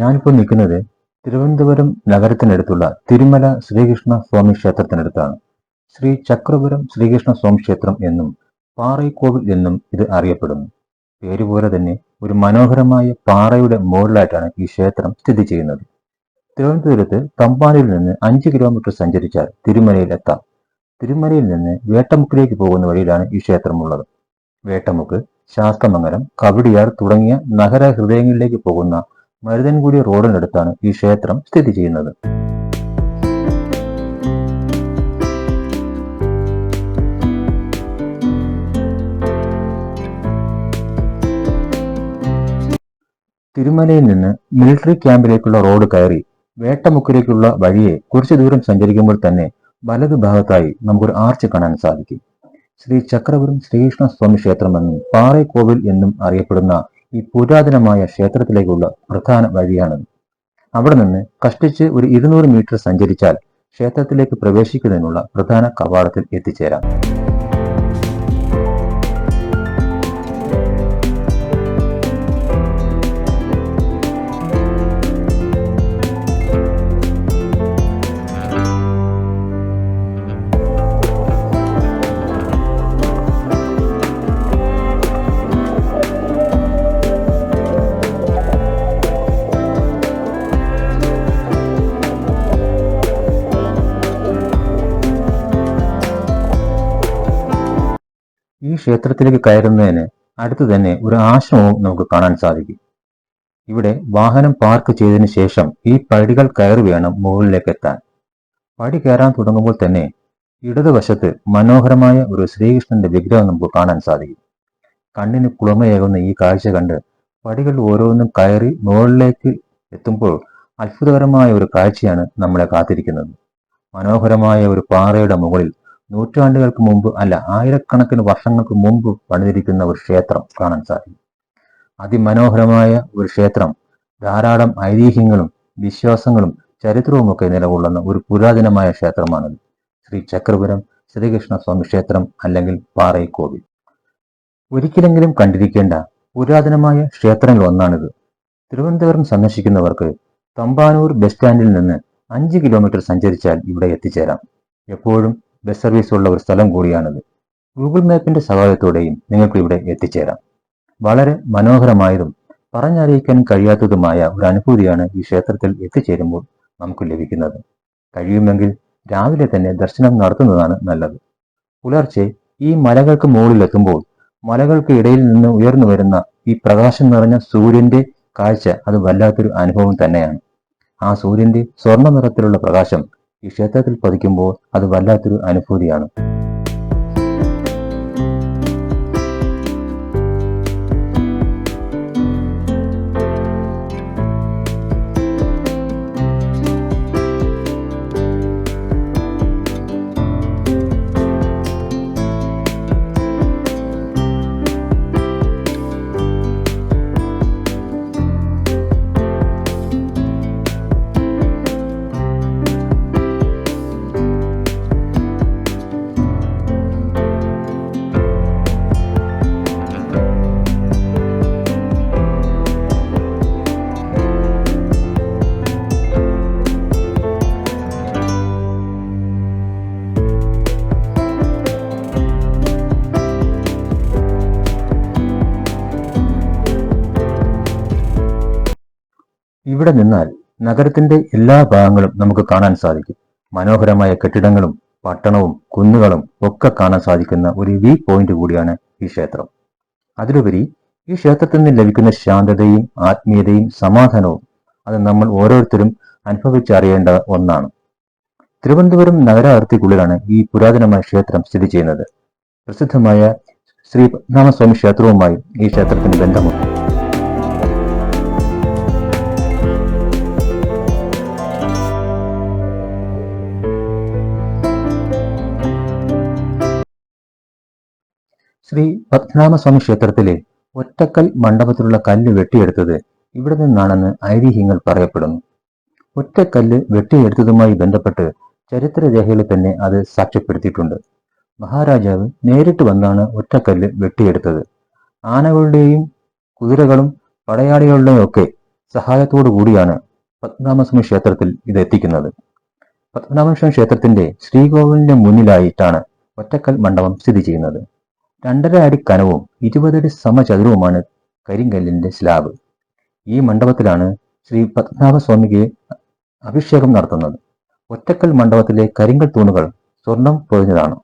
ഞാനിപ്പോൾ നിൽക്കുന്നത് തിരുവനന്തപുരം നഗരത്തിനടുത്തുള്ള തിരുമല ശ്രീകൃഷ്ണ സ്വാമി ക്ഷേത്രത്തിനടുത്താണ്. ശ്രീ ചക്രപുരം ശ്രീകൃഷ്ണ സ്വാമി ക്ഷേത്രം എന്നും പാറൈക്കോവിൽ എന്നും ഇത് അറിയപ്പെടുന്നു. പേരുപോലെ തന്നെ ഒരു മനോഹരമായ പാറയുടെ മുകളിലായിട്ടാണ് ഈ ക്ഷേത്രം സ്ഥിതി ചെയ്യുന്നത്. തിരുവനന്തപുരത്ത് തമ്പാനയിൽ നിന്ന് അഞ്ച് കിലോമീറ്റർ സഞ്ചരിച്ചാൽ തിരുമലയിൽ എത്താം തിരുമലയിൽ നിന്ന് വേട്ടമുക്കിലേക്ക് പോകുന്ന വഴിയിലാണ് ഈ ക്ഷേത്രമുള്ളത്. വേട്ടമുക്ക് ശാസ്തമംഗലം കവടിയാർ തുടങ്ങിയ നഗര ഹൃദയങ്ങളിലേക്ക് പോകുന്ന മരുതൻകുടി റോഡിനടുത്താണ് ഈ ക്ഷേത്രം സ്ഥിതി ചെയ്യുന്നത്. തിരുമലയിൽ നിന്ന് മിലിറ്ററി ക്യാമ്പിലേക്കുള്ള റോഡ് കയറി വേട്ടമുക്കിലേക്കുള്ള വഴിയെ കുറച്ചു ദൂരം സഞ്ചരിക്കുമ്പോൾ തന്നെ വലതുഭാഗത്തായി നമുക്കൊരു ആർച്ച് കാണാൻ സാധിക്കും. ശ്രീ ചക്രപുരം ശ്രീകൃഷ്ണ സ്വാമി ക്ഷേത്രമെന്നും പാറേക്കോവിൽ എന്നും അറിയപ്പെടുന്ന ഈ പുരാതനമായ ക്ഷേത്രത്തിലേക്കുള്ള പ്രധാന വഴിയാണ് അവിടെ നിന്ന് കഷ്ടിച്ച് ഒരു ഇരുന്നൂറ് മീറ്റർ സഞ്ചരിച്ചാൽ ക്ഷേത്രത്തിലേക്ക് പ്രവേശിക്കുന്നതിനുള്ള പ്രധാന കവാടത്തിൽ എത്തിച്ചേരാം. ഈ ക്ഷേത്രത്തിലേക്ക് കയറുന്നതിന് അടുത്ത് തന്നെ ഒരു ആശ്രമവും നമുക്ക് കാണാൻ സാധിക്കും. ഇവിടെ വാഹനം പാർക്ക് ചെയ്തതിനു ശേഷം ഈ പടികൾ കയറി വേണം മുകളിലേക്ക് എത്താൻ. പടി കയറാൻ തുടങ്ങുമ്പോൾ തന്നെ ഇടതുവശത്ത് മനോഹരമായ ഒരു ശ്രീകൃഷ്ണന്റെ വിഗ്രഹം നമുക്ക് കാണാൻ സാധിക്കും. കണ്ണിന് കുളിർമയേകുന്ന ഈ കാഴ്ച കണ്ട് പടികൾ ഓരോന്നും കയറി മുകളിലേക്ക് എത്തുമ്പോൾ അത്ഭുതകരമായ ഒരു കാഴ്ചയാണ് നമ്മളെ കാത്തിരിക്കുന്നത്. മനോഹരമായ ഒരു പാറയുടെ മുകളിൽ നൂറ്റാണ്ടുകൾക്ക് മുമ്പ് അല്ല ആയിരക്കണക്കിന് വർഷങ്ങൾക്ക് മുമ്പ് പണിതിരിക്കുന്ന ഒരു ക്ഷേത്രം കാണാൻ സാധിക്കും. അതിമനോഹരമായ ഒരു ക്ഷേത്രം ധാരാളം ഐതിഹ്യങ്ങളും വിശ്വാസങ്ങളും ചരിത്രവുമൊക്കെ നിലകൊള്ളുന്ന ഒരു പുരാതനമായ ക്ഷേത്രമാണത്. ശ്രീ ചക്രപുരം ശ്രീകൃഷ്ണ സ്വാമി ക്ഷേത്രം അല്ലെങ്കിൽ പാറൈക്കോവിൽ ഒരിക്കലെങ്കിലും കണ്ടിരിക്കേണ്ട പുരാതനമായ ക്ഷേത്രങ്ങളിൽ ഒന്നാണിത് തിരുവനന്തപുരം സന്ദർശിക്കുന്നവർക്ക് തമ്പാനൂർ ബസ് സ്റ്റാൻഡിൽ നിന്ന് അഞ്ച് കിലോമീറ്റർ സഞ്ചരിച്ചാൽ ഇവിടെ എത്തിച്ചേരാം. എപ്പോഴും ബസ് സർവീസ് ഉള്ള ഒരു സ്ഥലം കൂടിയാണിത്. ഗൂഗിൾ മാപ്പിന്റെ സഹായത്തോടെയും നിങ്ങൾക്ക് ഇവിടെ എത്തിച്ചേരാം. വളരെ മനോഹരമായതും പറഞ്ഞറിയിക്കാൻ കഴിയാത്തതുമായ ഒരു അനുഭൂതിയാണ് ഈ ക്ഷേത്രത്തിൽ എത്തിച്ചേരുമ്പോൾ നമുക്ക് ലഭിക്കുന്നത്. കഴിയുമെങ്കിൽ രാവിലെ തന്നെ ദർശനം നടത്തുന്നതാണ് നല്ലത്. പുലർച്ചെ ഈ മലകൾക്ക് മുകളിലെത്തുമ്പോൾ മലകൾക്ക് ഇടയിൽ നിന്ന് ഉയർന്നു വരുന്ന ഈ പ്രകാശം നിറഞ്ഞ സൂര്യന്റെ കാഴ്ച അത് വല്ലാത്തൊരു അനുഭവം തന്നെയാണ്. ആ സൂര്യന്റെ സ്വർണ നിറത്തിലുള്ള പ്രകാശം ഈ ക്ഷേത്രത്തിൽ പതിക്കുമ്പോൾ അത് വല്ലാത്തൊരു അനുഭൂതിയാണ്. ഇവിടെ നിന്നാൽ നഗരത്തിന്റെ എല്ലാ ഭാഗങ്ങളും നമുക്ക് കാണാൻ സാധിക്കും. മനോഹരമായ കെട്ടിടങ്ങളും പട്ടണവും കുന്നുകളും ഒക്കെ കാണാൻ സാധിക്കുന്ന ഒരു വി പോയിന്റ് കൂടിയാണ് ഈ ക്ഷേത്രം. അതിലുപരി ഈ ക്ഷേത്രത്തിൽ നിന്ന് ലഭിക്കുന്ന ശാന്തതയും ആത്മീയതയും സമാധാനവും അത് നമ്മൾ ഓരോരുത്തരും അനുഭവിച്ചറിയേണ്ട ഒന്നാണ്. തിരുവനന്തപുരം നഗര അതിർത്തിക്കുള്ളിലാണ് ഈ പുരാതനമായ ക്ഷേത്രം സ്ഥിതി ചെയ്യുന്നത്. പ്രസിദ്ധമായ ശ്രീ പത്മനാഭസ്വാമി ക്ഷേത്രവുമായി ഈ ക്ഷേത്രത്തിന് ബന്ധമുണ്ട്. ശ്രീ പത്മനാഭസ്വാമി ക്ഷേത്രത്തിലെ ഒറ്റക്കൽ മണ്ഡപത്തിലുള്ള കല്ല് വെട്ടിയെടുത്തത് ഇവിടെ നിന്നാണെന്ന് ഐതിഹ്യങ്ങൾ പറയപ്പെടുന്നു. ഒറ്റക്കല്ല് വെട്ടിയെടുത്തതുമായി ബന്ധപ്പെട്ട് ചരിത്രരേഖകളിൽ തന്നെ അത് സാക്ഷ്യപ്പെടുത്തിയിട്ടുണ്ട്. മഹാരാജാവ് നേരിട്ട് വന്നാണ് ഒറ്റക്കല്ല് വെട്ടിയെടുത്തത്. ആനകളുടെയും കുതിരകളും പടയാളികളുടെയും ഒക്കെ സഹായത്തോടു കൂടിയാണ് പത്മനാഭസ്വാമി ക്ഷേത്രത്തിൽ ഇത് എത്തിക്കുന്നത്. പത്മനാഭസ്വാമി ക്ഷേത്രത്തിന്റെ ശ്രീകോവിലിന്റെ മുന്നിലായിട്ടാണ് ഒറ്റക്കൽ മണ്ഡപം സ്ഥിതി ചെയ്യുന്നത്. രണ്ടര അടി കനവും ഇരുപതടി സമചതുരവുമാണ് കരിങ്കല്ലിന്റെ സ്ലാബ്. ഈ മണ്ഡപത്തിലാണ് ശ്രീ പത്മനാഭസ്വാമിക്ക് അഭിഷേകം നടത്തുന്നത്. ഒറ്റക്കൽ മണ്ഡപത്തിലെ കരിങ്കൽ തൂണുകൾ സ്വർണം പൊതിഞ്ഞതാണ്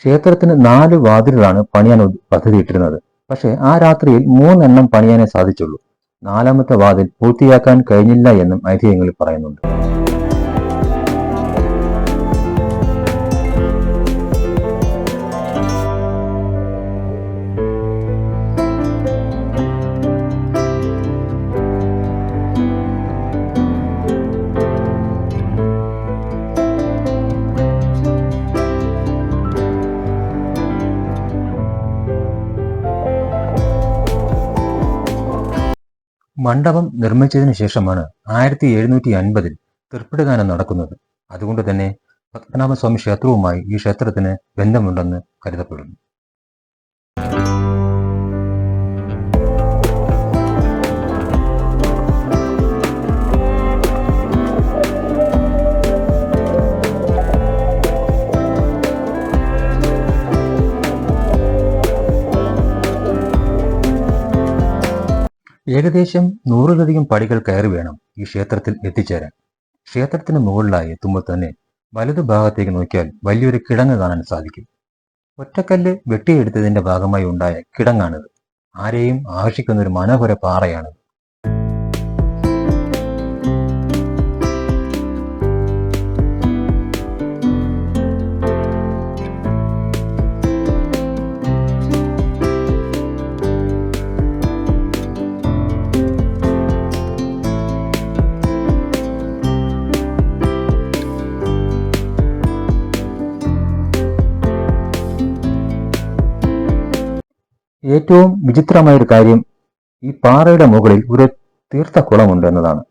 ക്ഷേത്രത്തിന് നാല് വാതിലുകളാണ് പണിയാൻ പദ്ധതിയിട്ടിരുന്നത്. പക്ഷേ ആ രാത്രിയിൽ മൂന്നെണ്ണം പണിയാനേ സാധിച്ചുള്ളൂ. നാലാമത്തെ വാതിൽ പൂർത്തിയാക്കാൻ കഴിഞ്ഞില്ല എന്നും ഐതിഹ്യങ്ങളിൽ പറയുന്നുണ്ട്. മണ്ഡപം നിർമ്മിച്ചതിനു ശേഷമാണ് ആയിരത്തി എഴുന്നൂറ്റി അൻപതിൽ നടക്കുന്നത്. അതുകൊണ്ട് തന്നെ പത്മനാഭസ്വാമി ക്ഷേത്രവുമായി ഈ ക്ഷേത്രത്തിന് ബന്ധമുണ്ടെന്ന് കരുതപ്പെടുന്നു. ഏകദേശം നൂറിലധികം പടികൾ കയറി വേണം ഈ ക്ഷേത്രത്തിൽ എത്തിച്ചേരാൻ. ക്ഷേത്രത്തിന് മുകളിലായി എത്തുമ്പോൾ തന്നെ വലതു ഭാഗത്തേക്ക് നോക്കിയാൽ വലിയൊരു കിടങ്ങ് കാണാൻ സാധിക്കും. ഒറ്റക്കല്ല് വെട്ടിയെടുത്തതിന്റെ ഭാഗമായി ഉണ്ടായ കിടങ്ങാണിത്. ആരെയും ആകർഷിക്കുന്ന ഒരു മനോഹര പാറയാണ് ഏറ്റവും വിചിത്രമായ ഒരു കാര്യം ഈ പാറയുടെ മുകളിൽ ഒരു തീർത്ഥക്കുളമുണ്ട് എന്നതാണ്.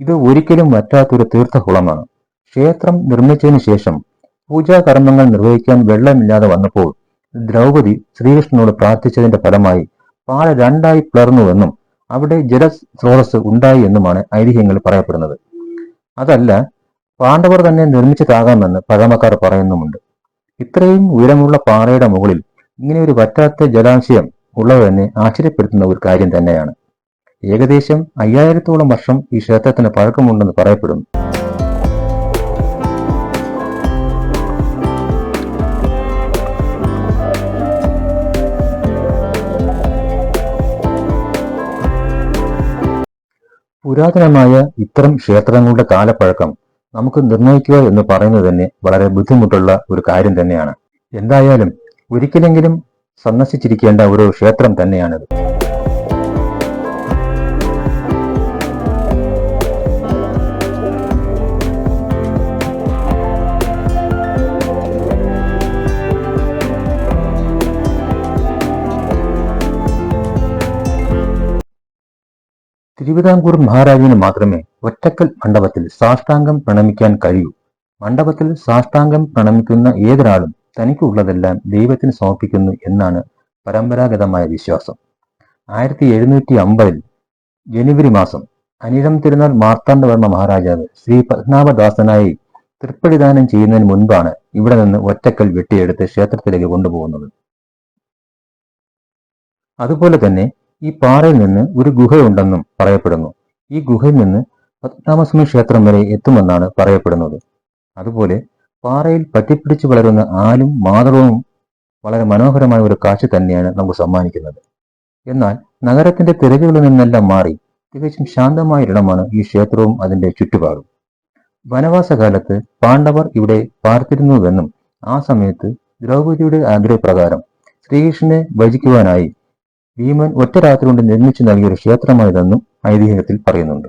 ഇത് ഒരിക്കലും വറ്റാത്തൊരു തീർത്ഥകുളമാണ്. ക്ഷേത്രം നിർമ്മിച്ചതിന് ശേഷം പൂജാകർമ്മങ്ങൾ നിർവഹിക്കാൻ വെള്ളമില്ലാതെ വന്നപ്പോൾ ദ്രൗപദി ശ്രീകൃഷ്ണനോട് പ്രാർത്ഥിച്ചതിന്റെ ഫലമായി പാറ രണ്ടായി പിളർന്നുവെന്നും അവിടെ ജലസ്രോതസ് ഉണ്ടായി എന്നുമാണ് ഐതിഹ്യങ്ങൾ പറയപ്പെടുന്നത്. അതല്ല പാണ്ഡവർ തന്നെ നിർമ്മിച്ചതാകാമെന്ന് പഴമക്കാർ പറയുന്നുമുണ്ട്. ഇത്രയും ഉയരമുള്ള പാറയുടെ മുകളിൽ ഇങ്ങനെ ഒരു വറ്റാത്ത ജലാശയം ഉള്ളത് തന്നെ ആശ്ചര്യപ്പെടുത്തുന്ന ഒരു കാര്യം തന്നെയാണ്. ഏകദേശം അയ്യായിരത്തോളം വർഷം ഈ ക്ഷേത്രത്തിന് പഴക്കമുണ്ടെന്ന് പറയപ്പെടുന്നു. പുരാതനമായ ഇത്തരം ക്ഷേത്രങ്ങളുടെ കാലപ്പഴക്കം നമുക്ക് നിർണയിക്കുക എന്ന് പറയുന്നത് തന്നെ വളരെ ബുദ്ധിമുട്ടുള്ള ഒരു കാര്യം തന്നെയാണ്. എന്തായാലും ഒരിക്കലെങ്കിലും സന്ദർശിച്ചിരിക്കേണ്ട ഒരു ക്ഷേത്രം തന്നെയാണിത്. തിരുവിതാംകൂർ മഹാരാജാവിന് മാത്രമേ ഒറ്റക്കൽ മണ്ഡപത്തിൽ സാഷ്ടാംഗം പ്രണമിക്കാൻ കഴിയൂ. മണ്ഡപത്തിൽ സാഷ്ടാംഗം പ്രണമിക്കുന്ന ഏതൊരാളും തനിക്കുള്ളതെല്ലാം ദൈവത്തിന് സമർപ്പിക്കുന്നു എന്നാണ് പരമ്പരാഗതമായ വിശ്വാസം. ആയിരത്തി എഴുന്നൂറ്റി അമ്പതിൽ ജനുവരി മാസം അനിഴം തിരുനാൾ മാർത്താണ്ഡവർമ്മ മഹാരാജാവ് ശ്രീ പത്മനാഭദാസനായി തൃപ്പടിദാനം ചെയ്യുന്നതിന് മുൻപാണ് ഇവിടെ നിന്ന് ഒറ്റക്കൽ വെട്ടിയെടുത്ത് ക്ഷേത്രത്തിലേക്ക് കൊണ്ടുപോകുന്നത്. അതുപോലെ തന്നെ ഈ പാറയിൽ നിന്ന് ഒരു ഗുഹയുണ്ടെന്നും പറയപ്പെടുന്നു. ഈ ഗുഹയിൽ നിന്ന് പത്മനാഭസ്വാമി ക്ഷേത്രം വരെ എത്തുമെന്നാണ് പറയപ്പെടുന്നത്. അതുപോലെ പാറയിൽ പറ്റിപ്പിടിച്ച് വളരുന്ന ആലും മാതളവും വളരെ മനോഹരമായ ഒരു കാഴ്ച തന്നെയാണ് നമുക്ക് സമ്മാനിക്കുന്നത്. എന്നാൽ നഗരത്തിന്റെ തിരക്കുകളിൽ നിന്നെല്ലാം മാറി തികച്ചും ശാന്തമായ ഇടമാണ് ഈ ക്ഷേത്രവും അതിന്റെ ചുറ്റുപാടും. വനവാസകാലത്ത് പാണ്ഡവർ ഇവിടെ പാർത്തിരുന്നുവെന്നും ആ സമയത്ത് ദ്രൗപദിയുടെ ആഗ്രഹപ്രകാരം ശ്രീകൃഷ്ണനെ ഭജിക്കുവാനായി ഭീമൻ ഒറ്റ രാത്രി കൊണ്ട് നിർമ്മിച്ചു നൽകിയ ഒരു ക്ഷേത്രമായതെന്നും ഐതിഹ്യത്തിൽ പറയുന്നുണ്ട്.